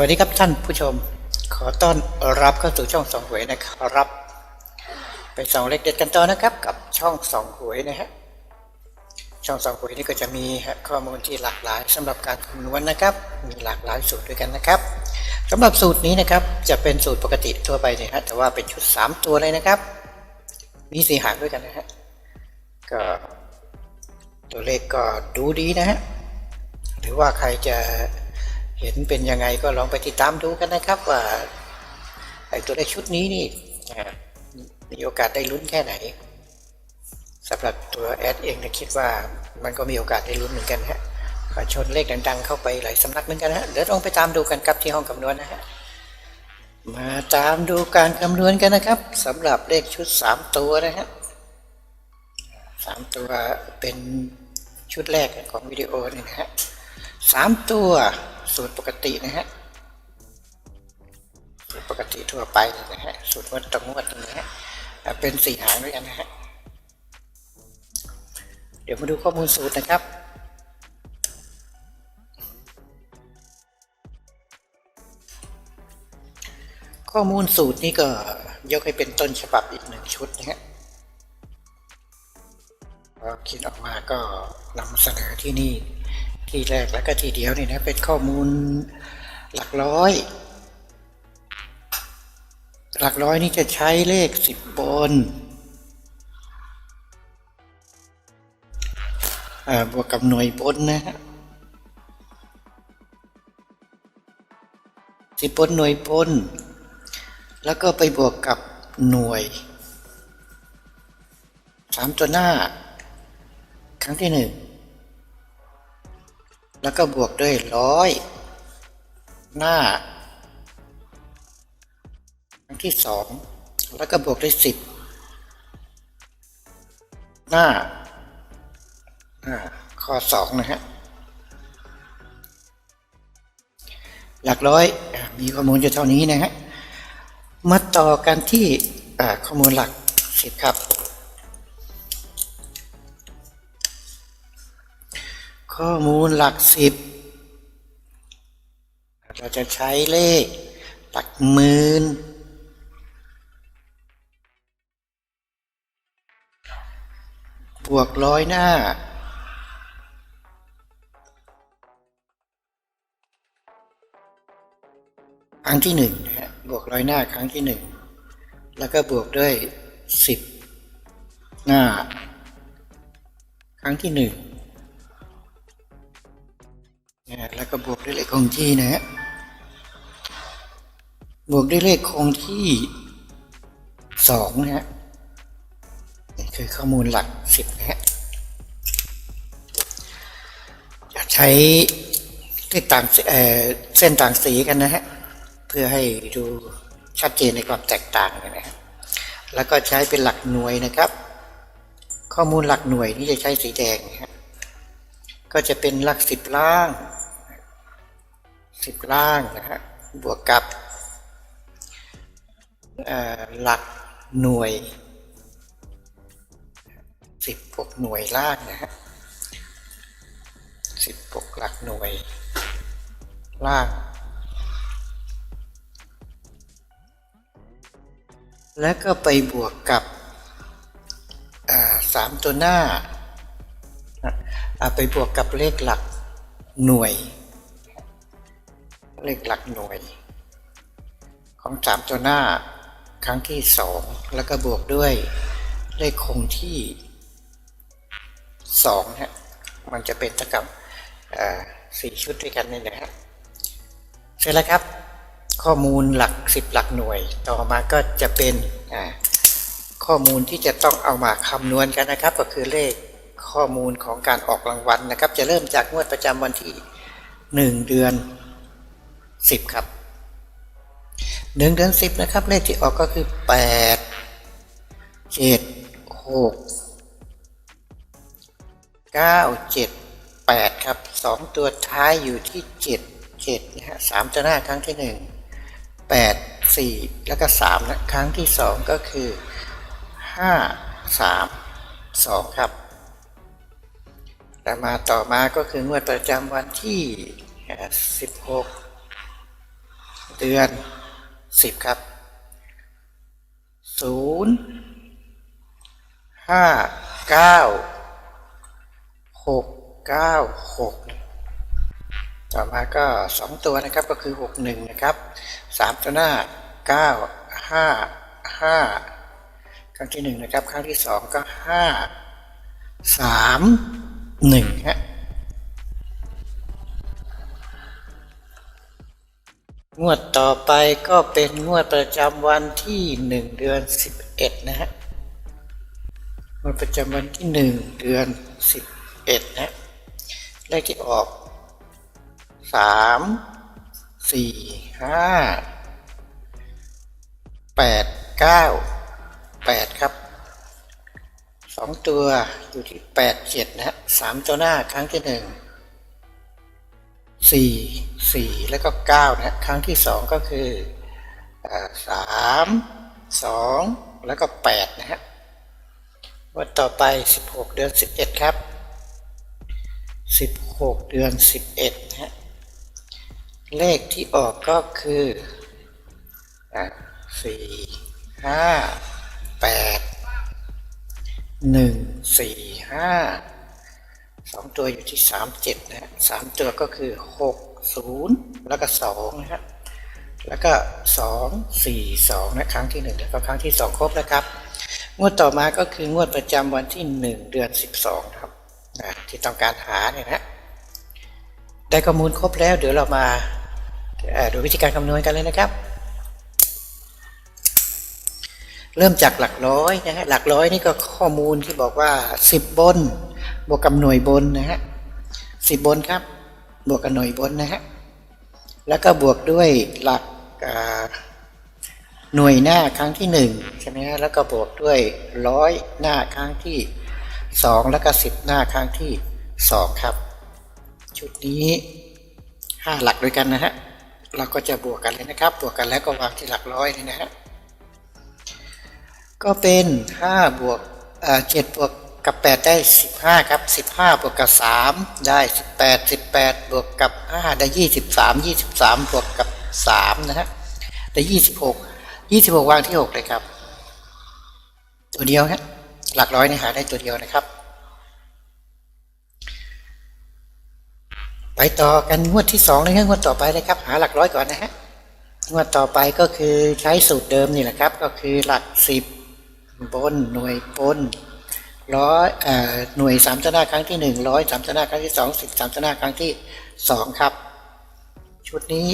วัสดีครับท่านผู้ชม ขอต้อนรับเข้าสู่ช่องสองหวยนะครับ ไปส่องเลขเด็ดกันต่อนะครับ กับช่องสองหวยนะฮะช่องสองหวยนี่ก็จะมีข้อมูลที่หลากหลายสำหรับการคำนวณนะครับ มีหลากหลายสูตรด้วยกันนะครับสำหรับสูตรนี้นะครับจะเป็นสูตรปกติทั่วไปนี่ยฮะแต่ว่าเป็นชุด 3 ตัวเลยนะครับ มีสี่หางด้วยกันนะฮะก็ตัวเลขก็ดูดีนะฮะหรือว่าใครจะ เห็นเป็นยังไงก็ลองไปติดตามดูกันนะครับว่าไอ้ตัวเลขชุดนี้นี่มีโอกาสได้ลุ้นแค่ไหนสำหรับตัวแอดเองนะคิดว่ามันก็มีโอกาสได้ลุ้นเหมือนกันฮะขอชนเลขดังๆเข้าไปหลายสำนักเหมือนกันฮะเดี๋ยวลองไปตามดูกันครับที่ห้องคำนวณนะฮะมาตามดูการคำนวณกันนะครับสำหรับเลขชุดสามตัวนะฮะสามตัวเป็นชุดแรกของวิดีโอนี่นะฮะสามตัว สูตรปกตินะฮะสูตรปกติทั่วไปนะฮะสูตรงวดตรงงวดนะฮะเป็นสี่หางด้วยกันนะฮะเดี๋ยวมาดูข้อมูลสูตรนะครับข้อมูลสูตรนี้ก็ยกให้เป็นต้นฉบับอีกหนึ่งชุดนะฮะพอคิดออกมาก็นำเสนอที่นี่ ที่แรกแล้วก็ทีเดียวนี่นะเป็นข้อมูลหลักร้อย หลักร้อยนี่จะใช้เลขสิบบนบวกกับหน่วยบนนะฮะสิบบนหน่วยบน แล้วก็ไปบวกกับหน่วยสามตัวหน้า ครั้งที่หนึ่ง แล้วก็บวกด้วยร้อยหน้า ครั้งที่สองแล้วก็บวกด้วยสิบหน้าข้อสองนะฮะหลักร้อยมีข้อมูลอยู่เท่านี้นะฮะมาต่อกันที่ข้อมูลหลักสิบครับ ข้อมูลหลักสิบ เราจะใช้เลข หลักหมื่นบวกร้อยหน้า ครั้งที่หนึ่งนะฮะบวกร้อยหน้าครั้งที่หนึ่งแล้วก็บวกด้วยสิบหน้า ครั้งที่หนึ่ง ก็บวกด้วยเลขคงที่นะฮะบวกด้วยเลขคงที่สองนะฮะนี่คือข้อมูลหลักสิบนะฮะจะใช้เลขต่างเอ่อเส้นต่างสีกันนะฮะเพื่อให้ดูชัดเจนในความแตกต่างนะฮะแล้วก็ใช้เป็นหลักหน่วยนะครับ ข้อมูลหลักหน่วยนี่จะใช้สีแดงนะฮะก็จะเป็นหลักสิบล่าง สิบล่างนะฮะบวกกับหลักหน่วยสิบบวกหน่วยล่างนะฮะสิบบวกหลักหน่วยล่าง แล้วก็ไปบวกกับสามตัวหน้า ไปบวกกับเลขหลักหน่วย เลขหลักหน่วย ของสามตัวหน้าครั้งที่สองแล้วก็บวกด้วยเลขคงที่สองฮะมันจะเป็นเท่ากับสี่ชุดด้วยกันนี่นะฮะเสร็จแล้วครับ ข้อมูลหลักสิบหลักหน่วย ต่อมาก็จะเป็นข้อมูลที่จะต้องเอามาคำนวณกันนะครับ ก็คือเลขข้อมูลของการออกรางวัลนะครับ จะเริ่มจากงวดประจำวันที่หนึ่งเดือน สิบครับหนึ่งเดือนสิบนะครับ เลขที่ออกก็คือแปดเจ็ดหกเก้าเจ็ดแปดครับสองตัวท้ายอยู่ที่เจ็ดเจ็ดนะฮะสามตัวหน้าครั้งที่หนึ่งแปดสี่แล้วก็สามนะครั้งที่สองก็คือห้าสามสองครับแล้วมาต่อมาก็คืองวดประจำวันที่ 16 เดือนสิบครับศูนย์ห้าเก้าหกเก้าหกต่อมาก็สองตัวนะครับก็คือหกหนึ่งนะครับสามตัวหน้าเก้าห้าห้าครั้งที่หนึ่งนะครับครั้งที่สองก็ห้าสามหนึ่งฮะ งวดต่อไปก็เป็นงวดประจำวันที่หนึ่งเดือนสิบเอ็ดนะฮะงวดประจำวันที่หนึ่งเดือนสิบเอ็ดนะฮะเลขที่ออกสามสี่ห้าแปดเก้าแปดครับสองตัวอยู่ที่แปดเจ็ดนะฮะสามตัวหน้าครั้งที่หนึ่ง สี่สี่แล้วก็เก้านะฮะครั้งที่สองก็คือสามสองแล้วก็แปดนะฮะวันต่อไปสิบหกเดือนสิบเอ็ดครับสิบหกเดือนสิบเอ็ดนะฮะเลขที่ออกก็คือสี่ห้าแปดหนึ่งสี่ห้า สองตัวอยู่ที่สามเจ็ดนะฮะสามตัวก็คือหกศูนย์แล้วก็สองนะฮะแล้วก็สองสี่สองนะครั้งที่หนึ่งแล้วก็ครั้งที่สองครบนะครับ งวดต่อมาก็คืองวดประจำวันที่หนึ่งเดือนสิบสองครับนะที่ต้องการหาเนี่ยนะได้ข้อมูลครบแล้ว เดี๋ยวเรามาดูวิธีการคำนวณกันเลยนะครับ เริ่มจากหลักร้อยนะฮะหลักร้อยนี่ก็ข้อมูลที่บอกว่าสิบบน บวกกับหน่วยบนนะฮะสิบบนครับ บวกกับหน่วยบนนะฮะแล้วก็บวกด้วยหลักหน่วยหน้าครั้งที่หนึ่งใช่ไหมฮะแล้วก็บวกด้วยร้อยหน้าครั้งที่สองแล้วก็สิบหน้าครั้งที่สองครับ ชุดนี้ห้าหลักด้วยกันนะฮะเราก็จะบวกกันเลยนะครับ บวกกันแล้วก็วางที่หลักร้อยเลยนะฮะก็เป็นห้าบวกเจ็ดบวก กับแปดได้สิบห้าครับสิบห้าบวกกับสามได้สิบแปดสิบแปดบวกกับห้าได้ยี่สิบสามยี่สิบสามบวกกับสามนะฮะได้ยี่สิบหกยี่สิบหกวางที่หกเลยครับ ตัวเดียวฮะหลักร้อยนี่หาได้ตัวเดียวนะครับ ไปต่อกันงวดที่สองเลยครับงวดต่อไปเลยครับ หาหลักร้อยก่อนนะฮะงวดต่อไปก็คือใช้สูตรเดิมนี่แหละครับ ก็คือหลักสิบบนหน่วยบน ร้อยหน่วยสามตัวหน้าครั้งที่หนึ่งร้อยสามตัวหน้าครั้งที่สองสิบสามตัวหน้าครั้งที่สองครับ ชุดนี้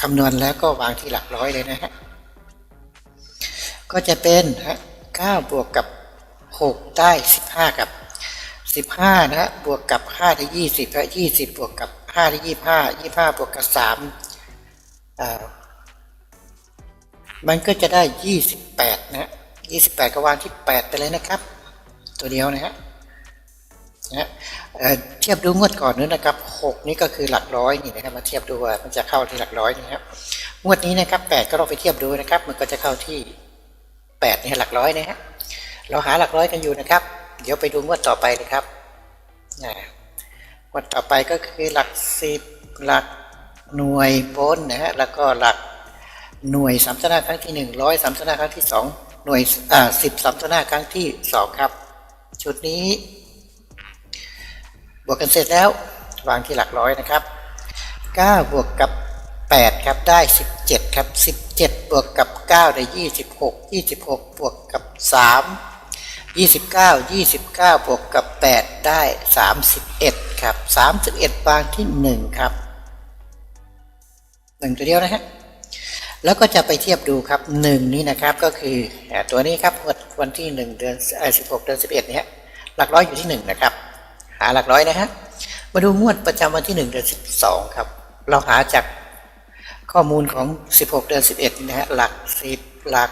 คำนวณแล้วก็วางที่หลักร้อยเลยนะฮะก็จะเป็นฮะเก้าบวกกับหกได้สิบห้ากับสิบห้านะฮะบวกกับห้าได้ยี่สิบและยี่สิบบวกกับห้าได้ยี่ห้ายี่ห้าบวกกับสามมันก็จะได้28นะฮะ28ก็วางที่8ไปเลยนะครับ ตัวเดียวนะฮะนะฮะเทียบดูงวดก่อนนู้นนะครับ6นี่ก็คือหลักร้อยนี่นะครับมาเทียบดูว่ามันจะเข้าที่หลักร้อยนี่ครับงวดนี้นะครับ8ก็ลองไปเทียบดูนะครับ มันก็จะเข้าที่8นี่หลักร้อยนะฮะเราหาหลักร้อยกันอยู่นะครับ เดี๋ยวไปดูงวดต่อไปเลยครับนะงวดต่อไปก็คือหลัก10หลักหน่วยบนนะฮะแล้วก็หลักหน่วยสามตัวหน้าครั้งที่หนึ่งร้อยสามตัวหน้าครั้งที่สองหน่วยอ่าสิบสามตัวหน้าครั้งที่สองครับ ชุดนี้ บวกกันเสร็จแล้ว วางที่หลักร้อยนะครับเก้าบวกกับแปดครับได้สิบเจ็ดครับสิบวกกับเก้าได้ยี่สิบวกกับสามยี่สิบวกกับแปดได้สามสิบเอ็ดครับสามสิบเอ็ดวางที่หนึ่งครับหนึ่งตัวเดียวนะฮะ แล้วก็จะไปเทียบดูครับหนึ่งนี่นะครับก็คือตัวนี้ครับวันวันที่หนึ่งเดือนสิบหกเดือนสิบเอ็ดเนี่ยหลักร้อยอยู่ที่หนึ่งนะครับ หาหลักร้อยนะฮะมาดูงวดประจำวันที่หนึ่งเดือนสิบสองครับ เราหาจากข้อมูลของสิบหกเดือนสิบเอ็ดนะฮะหลักสิบหลัก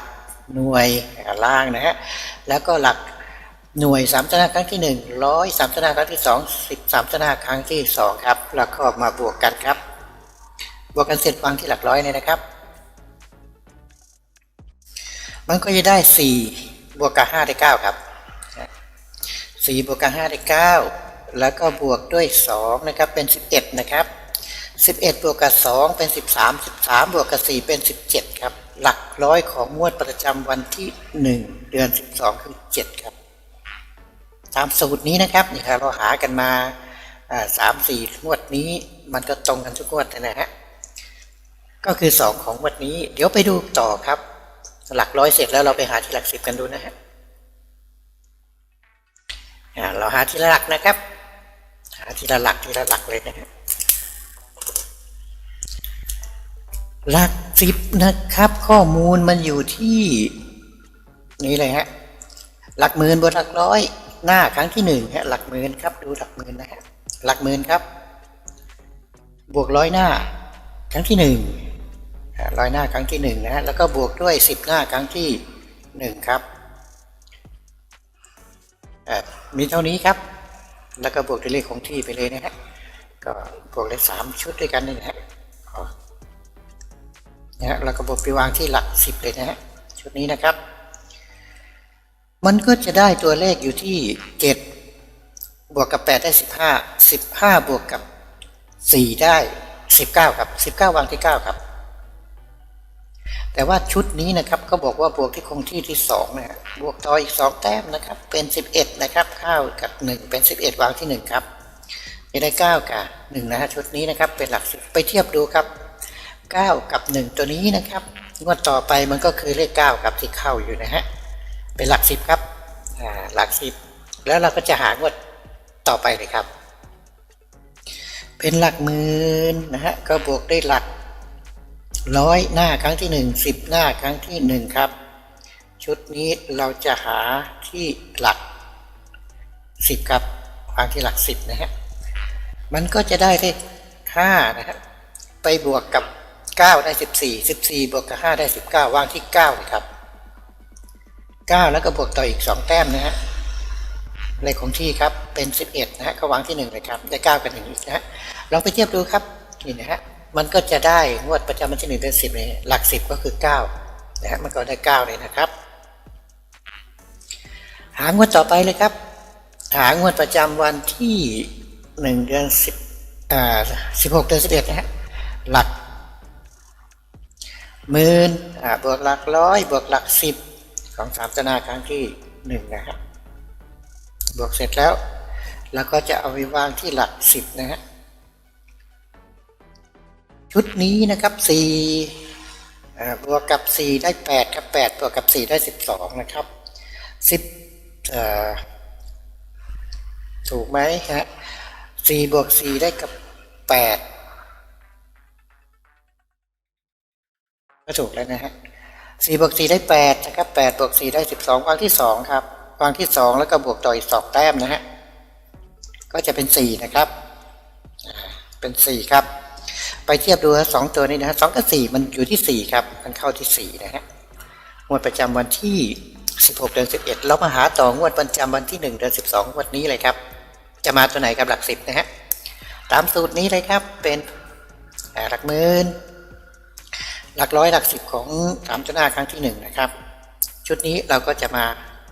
หน่วยล่างนะฮะแล้วก็หลักหน่วยสามตัวหน้าครั้งที่หนึ่งร้อยสามตนาครั้งที่สองสิบสามตัวหน้าครั้งที่สองครับแล้วก็มาบวกกันครับ บวกกันเสร็จวางที่หลักร้อยเนี่ยนะครับ มันก็จะได้สี่บวกกับห้าได้เก้าครับสี่บวกกับห้าได้เก้าแล้วก็บวกด้วยสองนะครับเป็นสิบเอ็ดนะครับ11บเอ็ดบวกกับ2เป็น13 13บสามบวกกับ4เป็น17ครับ หลักร้อยของงวดประจำวันที่1เดือน12คือ7ครับ ตามสูตรนี้นะครับนี่ครับเราหากันมาสามสี่งวดนี้มันก็ตรงกันทุกงวดนะฮะก็คือ2ของงวดนี้ เดี๋ยวไปดูต่อครับ หลักร้อยเสร็จแล้วเราไปหาที่หลักสิบกันดูนะฮะเราหาทีละหลักนะครับ หาทีละหลักทีละหลักเลยนะฮะหลักสิบนะครับ ข้อมูลมันอยู่ที่นี่เลยฮะหลักหมื่นบนหลักร้อย หน้าครั้งที่หนึ่งฮะหลักหมื่นครับดูหลักหมื่นนะฮะหลักหมื่นครับ บวกร้อยหน้า ครั้งที่หนึ่ง ร้อยหน้าครั้งที่หนึ่งนะฮะแล้วก็บวกด้วยสิบหน้าครั้งที่หนึ่งครับมีเท่านี้ครับ แล้วก็บวกด้วยเลขของที่ไปเลยนะฮะก็บวกเลยสามชุดด้วยกันนี่นะฮะนะฮะแล้วก็บวกไปวางที่หลักสิบเลยนะฮะชุดนี้นะครับ มันก็จะได้ตัวเลขอยู่ที่เจ็ดบวกกับแปดได้สิบห้าสิบห้าบวกกับสี่ได้สิบเก้าครับสิบเก้าวางที่เก้าครับ แต่ว่าชุดนี้นะครับก็บอกว่าบวกที่คงที่ที่สองนะบวกต่ออีกสองแต้มนะครับ เป็นสิบเอ็ดนะครับข้าวกับหนึ่งเป็นสิบเอ็ดวางที่หนึ่งครับจะได้เก้ากับหนึ่งนะฮะชุดนี้นะครับเป็นหลักสิบไปเทียบดูครับเก้ากับหนึ่งตัวนี้นะครับงวดต่อไปมันก็คือเลขเก้าครับที่เข้าอยู่นะฮะเป็นหลักสิบครับหลักสิบแล้วเราก็จะหางวดต่อไปเลยครับ เป็นหลักหมื่นนะฮะก็บวกได้หลัก ร้อยหน้าครั้งที่หนึ่งสิบหน้าครั้งที่หนึ่งครับ ชุดนี้เราจะหาที่หลักสิบครับวางที่หลักสิบนะฮะมันก็จะได้เลขห้านะฮะไปบวกกับเก้าได้สิบสี่สิบสี่บวกกับห้าได้สิบเก้าวางที่เก้าเลยครับเก้าแล้วก็บวกต่ออีกสองแต้มนะฮะเลขของที่ครับเป็น11นะฮะก็วางที่1เลยครับได้9กับ1อีกนะฮะลองไปเทียบดูครับนี่นะฮะ มันก็จะได้งวดประจำวันที่1เดือน10เนี่ยหลัก10ก็คือ9นะฮะมันก็ได้9เลยนะครับ หางวดต่อไปเลยครับ หางวดประจำวันที่1เดือน10อ่า16เดือน11นะฮะหลักหมื่นอ่าบวกหลักร้อยบวกหลัก10ของสามตนาครั้งที่1นะครับบวกเสร็จแล้วเราก็จะเอาไปวางที่หลักสิบนะฮะ ชุดนี้นะครับสี่บวกกับสี่ได้แปดครับแปดบวกกับสี่ได้สิบสองนะครับสิบถูกไหมฮะสี่บวกสี่ได้กับแปดก็ถูกแล้วนะฮะสี่บวกสี่ได้แปดนะครับแปดบวกสี่ได้สิบสองวางที่สองครับวางที่สองแล้วก็บวกต่ออีกสองแต้มนะฮะก็จะเป็นสี่นะครับ เป็นสี่ครับ ไปเทียบดูสองตัวนี้นะฮะสองกับสี่มันอยู่ที่สี่ครับ มันเข้าที่สี่นะฮะงวดประจำวันที่สิบหกเดือนสิบเอ็ดเรามาหาต่องวดประจำวันที่หนึ่งเดือนสิบสองวันนี้เลยครับ จะมาตัวไหนกับหลักสิบนะฮะตามสูตรนี้เลยครับเป็นหลักหมื่นหลักร้อยหลักสิบของสามตัวหน้าครั้งที่หนึ่งนะครับ ชุดนี้เราก็จะมา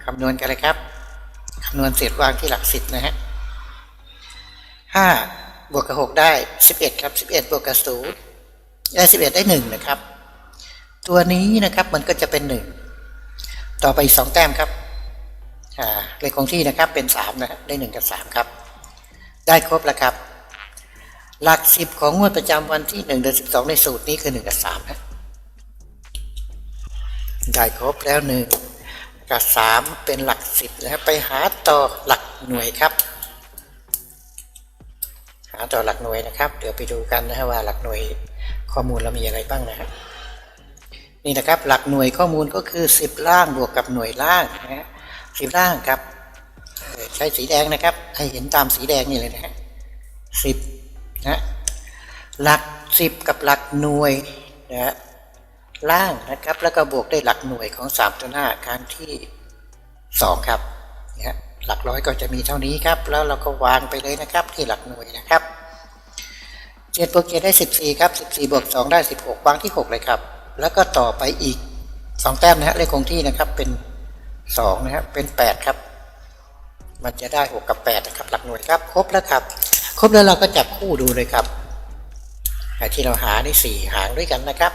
คำนวณกันเลยครับคำนวณเสร็จวางที่หลักสิบนะฮะห้า บวกกับหกได้สิบเอ็ดครับสิบเอ็ดบวกกับศูนย์ได้สิบเอ็ดได้หนึ่งนะครับ ตัวนี้นะครับมันก็จะเป็นหนึ่งต่อไปอีกสองแต้มครับเลขคงที่นะครับเป็นสามนะได้หนึ่งกับสามครับ ได้ครบแล้วครับ หลักสิบของงวดประจำวันที่หนึ่งเดือนสิบสองในสูตรนี้คือหนึ่งกับสามนะ ได้ครบแล้วหนึ่งกับสามเป็นหลักสิบแล้วไปหาต่อหลักหน่วยครับ ต่อหลักหน่วยนะครับ เดี๋ยวไปดูกันนะฮะว่าหลักหน่วยข้อมูลเรามีอะไรบ้างนะครับนี่นะครับหลักหน่วยข้อมูลก็คือสิบล่างบวกกับหน่วยล่างนะฮะสิบล่างครับใช้สีแดงนะครับ ให้เห็นตามสีแดงนี่เลยนะฮะสิบนะหลักสิบกับหลักหน่วยนะฮะล่างนะครับ แล้วก็บวกได้หลักหน่วยของ3ตัวหน้าครั้งที่2ครับนี่ยหลักร้อยก็จะมีเท่านี้ครับ แล้วเราก็วางไปเลยนะครับที่หลักหน่วยนะครับ 7บวก7ได้14ครับ14บวก2ได้16วางที่6เลยครับ แล้วก็ต่อไปอีก2แต้มนะฮะเลขคงที่นะครับเป็น2นะฮะเป็น8ครับ มันจะได้6กับ8นะครับ หลักหน่วยครับครบแล้วครับ ครบแล้วเราก็จับคู่ดูเลยครับอ่าที่เราหาได้สี่หางด้วยกันนะครับ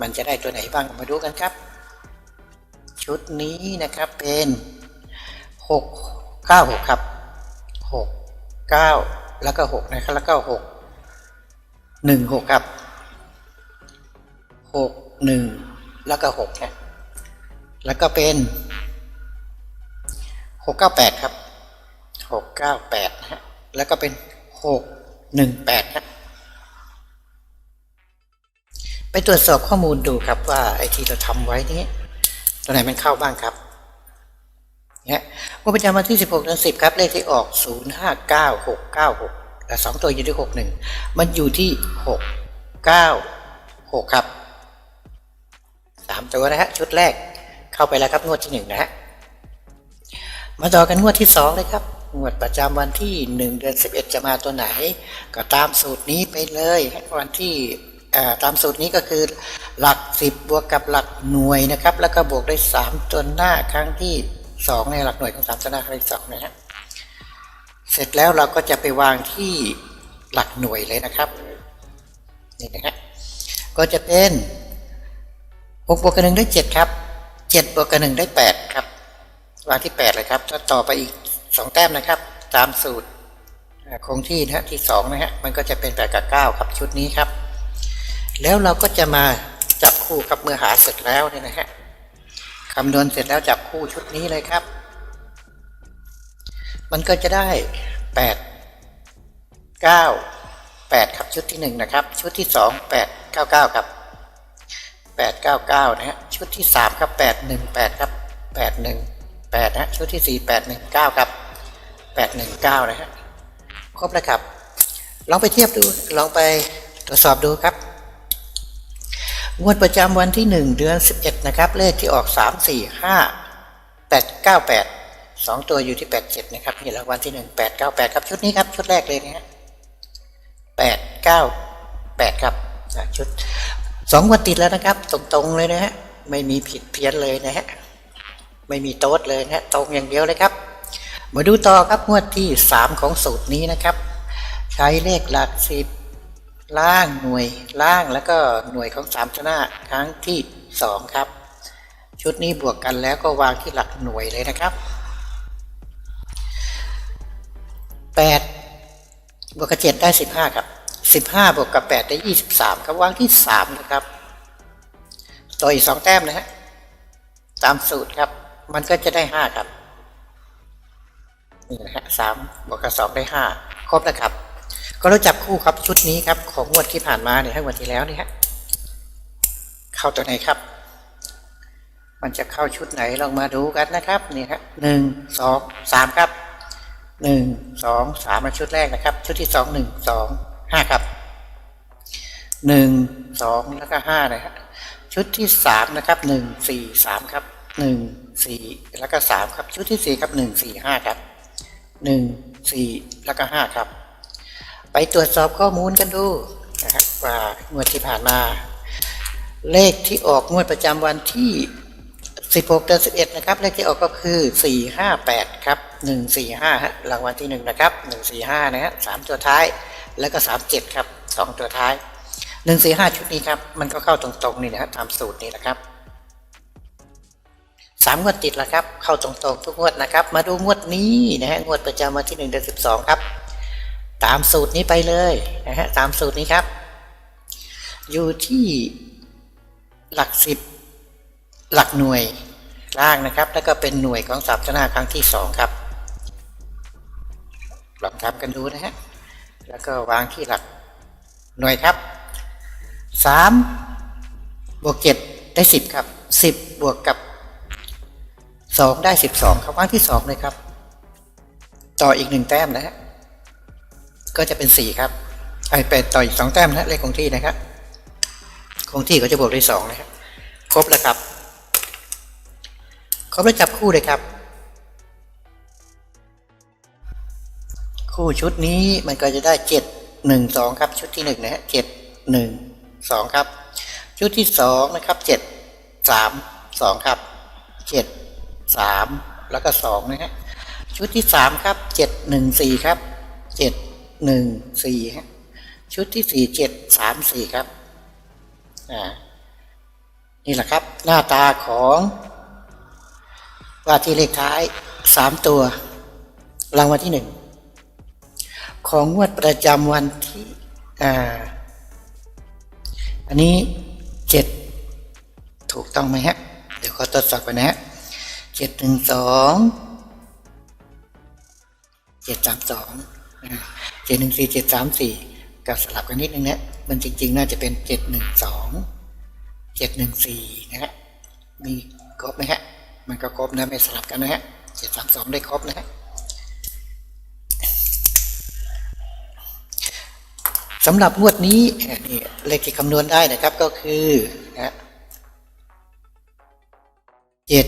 มันจะได้ตัวไหนบ้างมาดูกันครับ ชุดนี้นะครับเป็นหกเก้าหกครับหกเก้าแล้วก็หกนะครับแล้วก็หก หนึ่งหกครับหกหนึ่งแล้วก็หกนะแล้วก็เป็นหกเก้าแปดครับหกเก้าแปดนะฮะแล้วก็เป็นหกหนึ่งแปดครับไปตรวจสอบข้อมูลดูครับว่าไอ้ที่เราทำไว้นี้ตัวไหนมันเข้าบ้างครับเนี่ยงวดประจำวันที่16เดือน10ครับ เลขที่ออก059696 และสองตัวอยู่ที่61มันอยู่ที่696ครับสามตัวนะฮะชุดแรกเข้าไปแล้วครับงวดที่1นะฮะมาต่อกันงวดที่2เลยครับงวดประจำวันที่1เดือน11จะมาตัวไหน ก็ตามสูตรนี้ไปเลยวันที่ตามสูตรนี้ก็คือหลัก 10 บวกกับหลักหน่วยนะครับ แล้วก็บวกด้วย 3 ตัวหน้าครั้งที่ 2 ในหลักหน่วยของ 3 ตัวหน้าครั้งที่2นะฮะ เสร็จแล้วเราก็จะไปวางที่หลักหน่วยเลยนะครับนี่นะฮะก็จะเป็น6บวกกับ1ได้7ครับ7บวกกับ1ได้8ครับ วางที่8เลยครับถ้าต่อไปอีก2แต้มนะครับ ตามสูตรอ่าคงที่นะฮะที่2นะฮะมันก็จะเป็น8กับ9ครับชุดนี้ครับ แล้วเราก็จะมาจับคู่กับเมื่อหาเสร็จแล้วเนี่ยนะฮะคำนวณเสร็จแล้วจับคู่ชุดนี้เลยครับ มันก็จะได้แปดเก้าแปดครับชุดที่หนึ่งนะครับ ชุดที่สองแปดเก้าเก้าครับแปดเก้าเก้านะฮะชุดที่สามครับแปดหนึ่งแปดครับแปดหนึ่งแปดนะฮะชุดที่สี่แปดหนึ่งเก้าครับแปดหนึ่งเก้านะฮะครบแล้วครับ ลองไปเทียบดู ลองไปตรวจสอบดูครับ งวดประจำวันที่ 1 เดือน 11 นะครับ เลขที่ออก 3 4 5 8 9 8 2ตัวอยู่ที่87นะครับนี่รางวัลที่1 8 9 8ครับชุดนี้ครับ ชุดแรกเลยนะฮะ8 9 8ครับชุด2วันติดแล้วนะครับ ตรงๆเลยนะฮะไม่มีผิดเพี้ยนเลยนะฮะไม่มีโต๊ดเลยนะฮะตรงอย่างเดียวเลยครับ มาดูต่อครับงวดที่3ของสูตรนี้นะครับ ใช้เลขหลักสิบล่างหน่วยล่างแล้วก็หน่วยของสามชนะครั้งที่สองครับ ชุดนี้บวกกันแล้วก็วางที่หลักหน่วยเลยนะครับ แปดบวกกับเจ็ดได้สิบห้าครับสิบห้าบวกกับแปดได้ยี่สิบสามครับวางที่สามนะครับ ต่ออีกสองแต้มนะฮะตามสูตรครับ มันก็จะได้ห้าครับนี่นะฮะสามบวกกับสองได้ห้าครบแล้วครับ ก็เราจับคู่ครับชุดนี้ครับของงวดที่ผ่านมาเนี่ยให้งวดที่แล้วนี่ฮะเข้าตัวไหนครับ มันจะเข้าชุดไหนลองมาดูกันนะครับนี่ครับหนึ่งสองสามครับ หนึ่งสองสามมาชุดแรกนะครับ ชุดที่สองหนึ่งสองห้าครับหนึ่งสองแล้วก็ห้านะฮะชุดที่สามนะครับหนึ่งสี่สามครับหนึ่งสี่แล้วก็สามครับ ชุดที่สี่ครับหนึ่งสี่ห้าครับหนึ่งสี่แล้วก็ห้าครับ ไปตรวจสอบข้อมูลกันดูนะครับว่างวดที่ผ่านมา เลขที่ออกงวดประจำวันที่16เดือน11นะครับ เลขที่ออกก็คือ458ครับ 145ฮะรางวัลที่1นะครับ145นะฮะสามตัวท้ายแล้วก็37ครับ2ตัวท้าย145ชุดนี้ครับ มันก็เข้าตรงๆนี่นะฮะตามสูตรนี่นะครับสามงวดติดแล้วครับ เข้าตรงๆทุกงวดนะครับ มาดูงวดนี้นะฮะงวดประจำวันที่1เดือน12ครับ ตามสูตรนี้ไปเลยนะฮะตามสูตรนี้ครับ อยู่ที่หลักสิบหลักหน่วยล่างนะครับ แล้วก็เป็นหน่วยของสามชนะครั้งที่สองครับ ลองทำกันดูนะฮะ แล้วก็วางที่หลักหน่วยครับสามบวกเจ็ดได้สิบครับสิบบวกกับสองได้สิบสองครับวางที่สองเลยครับ ต่ออีกหนึ่งแต้มนะฮะก็จะเป็นสี่ครับไอ้ไปต่ออีกสองแต้มนะเลขคงที่นะครับคงที่ก็จะบวกได้สองนะครับครบแล้วครับครบแล้วจับคู่เลยครับ คู่ชุดนี้มันก็จะได้เจ็ดหนึ่งสองครับ ชุดที่หนึ่งนะฮะเจ็ดหนึ่งสองครับ ชุดที่สองนะครับเจ็ดสามสองครับเจ็ดสามแล้วก็สองนะฮะชุดที่สามครับเจ็ดหนึ่งสี่ครับเจ็ดหนึ่งสี่ฮะชุดที่สี่เจ็ดสามสี่ครับอ่านี่แหละครับ หน้าตาของว่าที่เลขท้ายสามตัวรางวัลที่หนึ่ง ของงวดประจำวันที่อ่าอันนี้เจ็ดถูกต้องไหมฮะ เดี๋ยวขอตรวจสอบก่อนนะฮะเจ็ดหนึ่งสองเจ็ดสามสองเจ็ดหนึ่งสี่เจ็ดสามสี่กับสลับกันนิดนึงนะมันจริง ๆ น่าจะเป็นเจ็ดหนึ่งสองเจ็ดหนึ่งสี่นะฮะมีครบไหมฮะ มันก็ครบนะไม่สลับกันนะฮะเจ็ดสามสองได้ครบนะฮะ สำหรับงวดนี้เอ่อนี่เลขที่คำนวณได้นะครับก็คือเจ็ด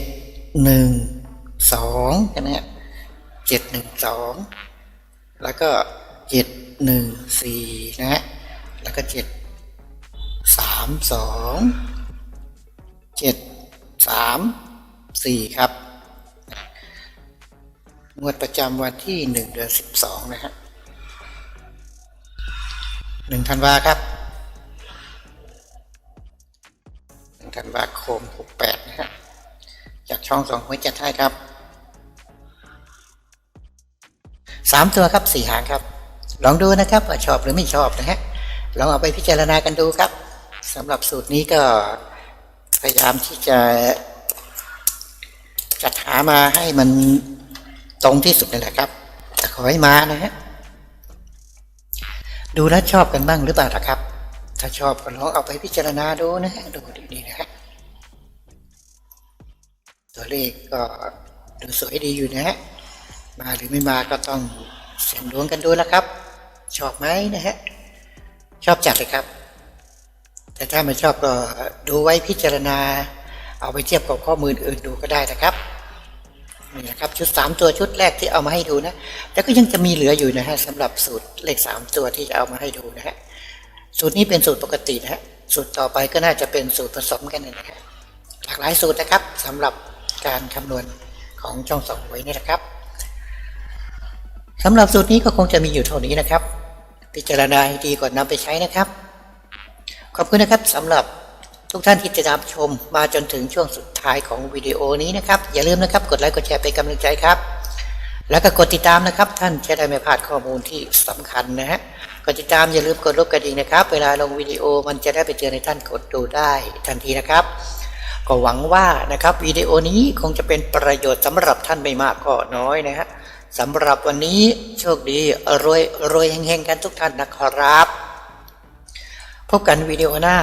หนึ่งสองใช่ไหมฮะเจ็ดหนึ่งสองแล้วก็เจ็ดหนึ่งสี่นะฮะแล้วก็เจ็ดสามสองเจ็ดสามสี่ครับ งวดประจำวันที่หนึ่งเดือนสิบสองนะฮะ หนึ่งธันวาครับหนึ่งธันวาคมหกแปดนะฮะจากช่องสองหัวจัดให้ครับสามตัวครับสี่หางครับ ลองดูนะครับว่าชอบหรือไม่ชอบนะฮะลองเอาไปพิจารณากันดูครับสำหรับสูตรนี้ก็พยายามที่จะจัดหามาให้มันตรงที่สุดนั่นแหละครับขอให้มานะฮะ ดูแล้วชอบกันบ้างหรือเปล่าล่ะครับ ถ้าชอบก็ลองเอาไปพิจารณาดูนะฮะดูดีๆนะฮะตัวเลขก็ดูสวยดีอยู่นะฮะมาหรือไม่มาก็ต้องเสี่ยงดวงกันดูแล้วครับ ชอบไหมนะฮะชอบจัดเลยครับ แต่ถ้าไม่ชอบก็ดูไว้พิจารณา เอาไปเทียบกับข้อมูลอื่นดูก็ได้นะครับ นี่นะครับชุดสามตัวชุดแรกที่เอามาให้ดูนะแล้วก็ยังจะมีเหลืออยู่นะฮะสำหรับสูตรเลขสามตัวที่จะเอามาให้ดูนะฮะสูตรนี้เป็นสูตรปกตินะฮะสูตรต่อไปก็น่าจะเป็นสูตรผสมกันนะฮะหลากหลายสูตรนะครับสำหรับการคำนวณของช่องสองหวยนี่นะครับสำหรับสูตรนี้ก็คงจะมีอยู่เท่านี้นะครับ พิจารณาให้ดีก่อนนำไปใช้นะครับ ขอบคุณนะครับสำหรับ ทุกท่านที่ติดตามชมมาจนถึงช่วงสุดท้ายของวิดีโอนี้นะครับ อย่าลืมนะครับ กดไลค์กดแชร์เป็นกำลังใจครับ แล้วก็กดติดตามนะครับ ท่านจะได้ไม่พลาดข้อมูลที่สำคัญนะฮะกดติดตามอย่าลืมกดรูปกระดิ่งนะครับ เวลาลงวิดีโอมันจะได้ไปเจอในท่านกดดูได้ทันทีนะครับ ก็หวังว่านะครับวิดีโอนี้คงจะเป็นประโยชน์สำหรับท่านไม่มากก็น้อยนะฮะสำหรับวันนี้โชคดีรวยรวยเฮงๆกันทุกท่านนะครับ พบกันวิดีโอหน้า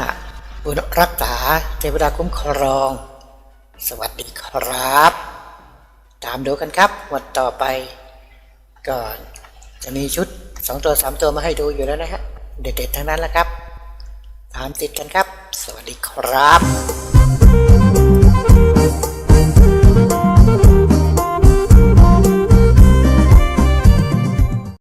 บุญรักษาเทวดาคุ้มครอง สวัสดีครับ ตามดูกันครับ วันต่อไป ก่อนจะมีชุดสองตัวสามตัวมาให้ดูอยู่แล้วนะฮะ เด็ดๆทั้งนั้นแหละครับ ตามติดกันครับ สวัสดีครับ